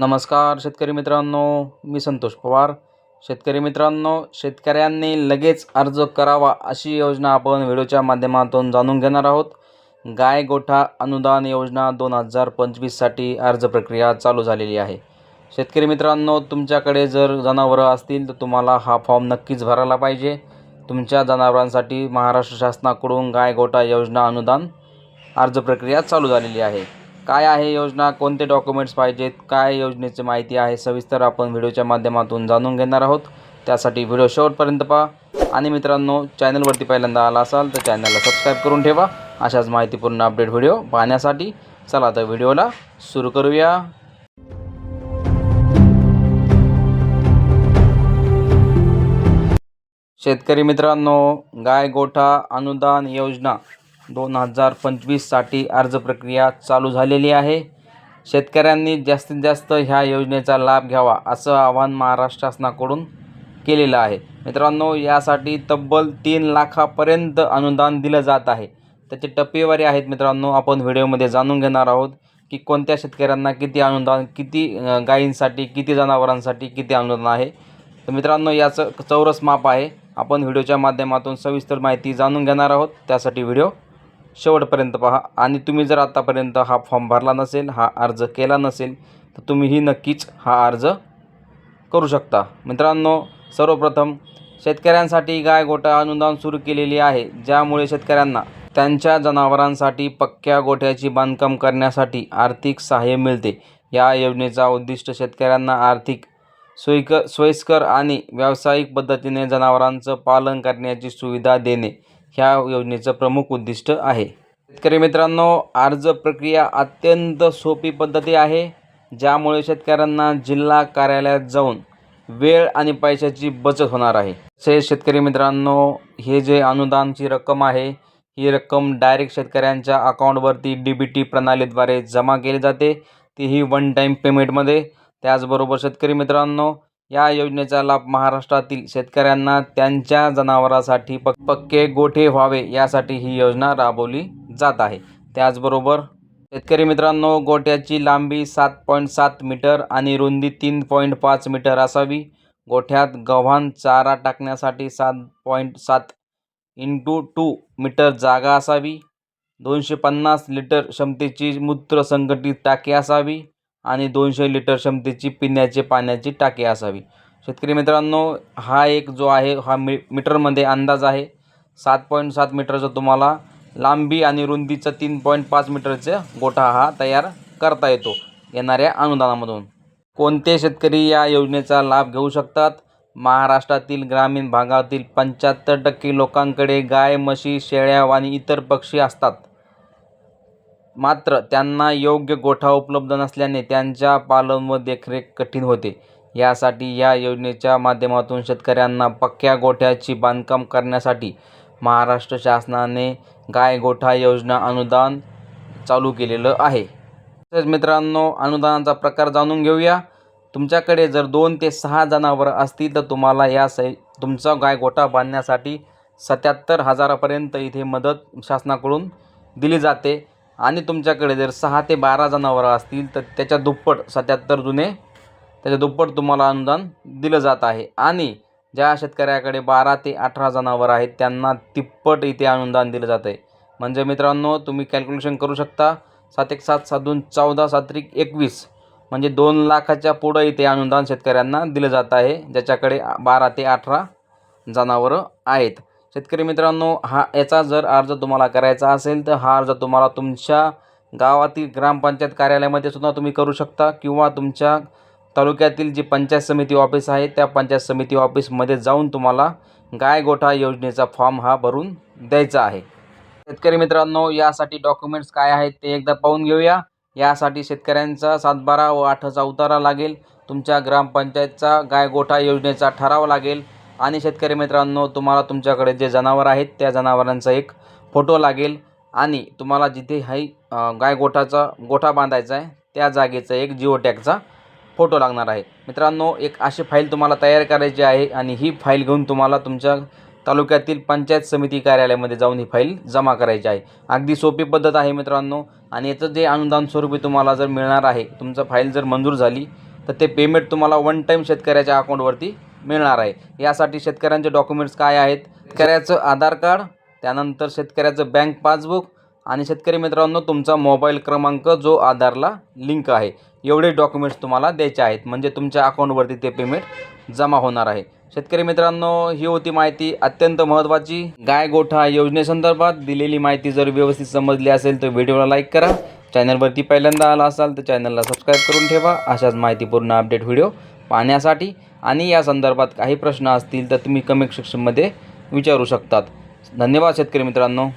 नमस्कार शेतकरी मित्रांनो मी संतोष पवार. शेतकरी मित्रांनो शेतकऱ्यांनी लगेच अर्ज करावा अशी योजना आपण व्हिडिओच्या माध्यमातून जाणून घेणार आहोत. गाय गोठा अनुदान योजना दोन हजार पंचवीससाठी अर्ज प्रक्रिया चालू झालेली आहे. शेतकरी मित्रांनो तुमच्याकडे जर जनावरं असतील तर तुम्हाला हा फॉर्म नक्कीच भरायला पाहिजे. तुमच्या जनावरांसाठी महाराष्ट्र शासनाकडून गाय गोठा योजना अनुदान अर्ज प्रक्रिया चालू झालेली आहे. काय आहे योजना? कोणते डॉक्युमेंट्स पाहिजेत? काय योजनेची माहिती आहे? सविस्तर आपण व्हिडिओच्या माध्यमातून जाणून घेणार आहोत. त्यासाठी व्हिडिओ शेवटपर्यंत पहा. आणि मित्रांनो चॅनलवरती पहिल्यांदा आला असाल तर चॅनलला सबस्क्राईब करून ठेवा. अशाच माहितीपूर्ण अपडेट व्हिडिओ पाहण्यासाठी चला तर व्हिडिओला सुरू करूया. शेतकरी मित्रांनो गाय गोठा अनुदान योजना. दोन हजार पंचवीससाठी अर्ज प्रक्रिया चालू झालेली आहे. शेतकऱ्यांनी जास्तीत जास्त ह्या योजनेचा लाभ घ्यावा असं आवाहन महाराष्ट्र शासनाकडून केलेलं आहे. मित्रांनो यासाठी तब्बल तीन लाखापर्यंत अनुदान दिलं जात आहे. त्याचे टप्पेवारी आहेत मित्रांनो आपण व्हिडिओमध्ये जाणून घेणार आहोत की कोणत्या शेतकऱ्यांना किती अनुदान किती गायींसाठी किती जनावरांसाठी किती अनुदान आहे. तर मित्रांनो याचं चौरस माप आहे. आपण व्हिडिओच्या माध्यमातून सविस्तर माहिती जाणून घेणार आहोत. त्यासाठी व्हिडिओ शेवटपर्यंत पहा. आणि तुम्ही जर आतापर्यंत हा फॉर्म भरला नसेल हा अर्ज केला नसेल तर तुम्हीही नक्कीच हा अर्ज करू शकता. मित्रांनो सर्वप्रथम शेतकऱ्यांसाठी गाय गोठा अनुदान सुरू केलेली आहे ज्यामुळे शेतकऱ्यांना त्यांच्या जनावरांसाठी पक्क्या गोठ्याची बांधकाम करण्यासाठी आर्थिक सहाय्य मिळते. या योजनेचा उद्दिष्ट शेतकऱ्यांना आर्थिक सोयक सोयीस्कर आणि व्यावसायिक पद्धतीने जनावरांचं पालन करण्याची सुविधा देणे. ह्या योजनेचं प्रमुख उद्दिष्ट आहे. शेतकरी मित्रांनो अर्ज प्रक्रिया अत्यंत सोपी पद्धती आहे ज्यामुळे शेतकऱ्यांना जिल्हा कार्यालयात जाऊन वेळ आणि पैशाची बचत होणार आहे. तसेच शेतकरी मित्रांनो हे जे अनुदानची रक्कम आहे ही रक्कम डायरेक्ट शेतकऱ्यांच्या अकाउंटवरती डी बी टी प्रणालीद्वारे जमा केली जाते. तीही वन टाईम पेमेंटमध्ये त्याचबरोबर शेतकरी मित्रांनो या योजनेचा लाभ महाराष्ट्रातील शेतकऱ्यांना त्यांच्या जनावरांसाठी पक पक्के गोठे व्हावे यासाठी ही योजना राबवली जात आहे. त्याचबरोबर शेतकरी मित्रांनो गोठ्याची लांबी सात पॉईंट सात मीटर आणि रुंदी तीन पॉईंट पाच मीटर असावी. गोठ्यात गव्हाण चारा टाकण्यासाठी सात पॉईंट सात इंटू टू मीटर जागा असावी. दोनशे पन्नास लिटर क्षमतेची मूत्र संघटित टाकी असावी. आणि दोनशे लिटर क्षमतेची पिण्याचे पाण्याची टाकी असावी. शेतकरी मित्रांनो हा एक जो आहे हा मी मीटरमध्ये अंदाज आहे. सात पॉईंट सात मीटरचा तुम्हाला लांबी आणि रुंदीचा तीन पॉईंट पाच मीटरचा गोठा हा तयार करता येतो येणाऱ्या अनुदानामधून. कोणते शेतकरी या योजनेचा लाभ घेऊ शकतात? महाराष्ट्रातील ग्रामीण भागातील पंच्याहत्तर टक्के लोकांकडे गाय म्हशी शेळ्या आणि इतर पक्षी असतात. मात्र त्यांना योग्य गोठा उपलब्ध नसल्याने त्यांच्या पालन व देखरेख कठीण होते. यासाठी या योजनेच्या माध्यमातून शेतकऱ्यांना पक्क्या गोठ्याची बांधकाम करण्यासाठी महाराष्ट्र शासनाने गाय गोठा योजना अनुदान चालू केलेलं आहे. तसेच मित्रांनो अनुदानाचा प्रकार जाणून घेऊया. तुमच्याकडे जर दोन ते सहा जनावरं असतील तर तुम्हाला या सै तुमचा गाय गोठा बांधण्यासाठी सत्याहत्तर हजारापर्यंत इथे मदत शासनाकडून दिली जाते. आणि तुमच्याकडे जर सहा ते बारा जनावरं असतील तर त्याच्या दुप्पट सत्याहत्तर जुने त्याच्या दुप्पट तुम्हाला अनुदान दिलं जात आहे. आणि ज्या शेतकऱ्याकडे बारा ते अठरा जनावरं आहेत त्यांना तिप्पट इथे अनुदान दिलं जातं आहे. म्हणजे मित्रांनो तुम्ही कॅल्क्युलेशन करू शकता. सात एक सात साधून चौदा सात्रिक एकवीस. म्हणजे दोन लाखाच्या पुढं इथे अनुदान शेतकऱ्यांना दिलं जात आहे ज्याच्याकडे बारा ते अठरा जनावरं आहेत. शेतकरी मित्रांनो हा याचा जर अर्ज तुम्हाला करायचा असेल तर हा अर्ज तुम्हाला तुमच्या गावातील ग्रामपंचायत कार्यालयामध्ये सुद्धा तुम्ही करू शकता किंवा तुमच्या तालुक्यातील जी पंचायत समिती ऑफिस आहे त्या पंचायत समिती ऑफिसमध्ये जाऊन तुम्हाला गाय गोठा योजनेचा फॉर्म हा भरून द्यायचा आहे. शेतकरी मित्रांनो यासाठी डॉक्युमेंट्स काय आहेत ते एकदा पाहून घेऊया. यासाठी शेतकऱ्यांचा सातबारा व आठचा उतारा लागेल. तुमच्या ग्रामपंचायतचा गाय गोठा योजनेचा ठराव लागेल. आणि शेतकरी मित्रांनो तुम्हाला तुमच्याकडे जे जनावर आहेत त्या जनावरांचा एक फोटो लागेल. आणि तुम्हाला जिथे हाई गाय गोठाचा गोठा बांधायचा आहे त्या जागेचा एक जिओ टॅगचा फोटो लागणार आहे. मित्रांनो एक अशी फाईल तुम्हाला तयार करायची आहे आणि ही फाईल घेऊन तुम्हाला तुमच्या तालुक्यातील पंचायत समिती कार्यालयामध्ये जाऊन ही फाईल जमा करायची आहे. अगदी सोपी पद्धत आहे मित्रांनो. आणि याचं जे अनुदान स्वरूपी तुम्हाला जर मिळणार आहे तुमचं फाईल जर मंजूर झाली तर ते पेमेंट तुम्हाला वन टाईम शेतकऱ्याच्या अकाउंटवरती मिळणार आहे. यासाठी शेतकऱ्यांचे डॉक्युमेंट्स काय आहेत? शेतकऱ्याचं आधार कार्ड त्यानंतर शेतकऱ्याचं बँक पासबुक आणि शेतकरी मित्रांनो तुमचा मोबाईल क्रमांक जो आधारला लिंक आहे. एवढे डॉक्युमेंट्स तुम्हाला द्यायचे आहेत. म्हणजे तुमच्या अकाउंटवरती ते पेमेंट जमा होणार आहे. शेतकरी मित्रांनो ही होती माहिती अत्यंत महत्त्वाची. गाय गोठा योजनेसंदर्भात दिलेली माहिती जर व्यवस्थित समजली असेल तर व्हिडिओला लाईक करा. चॅनलवरती पहिल्यांदा आला असाल तर चॅनलला सबस्क्राईब करून ठेवा. अशाच माहितीपूर्ण अपडेट व्हिडिओ पाहण्यासाठी. आणि या संदर्भात काही प्रश्न असतील तर तुम्ही कमेंट सेक्शनमध्ये विचारू शकतात. धन्यवाद शेतकरी मित्रांनो.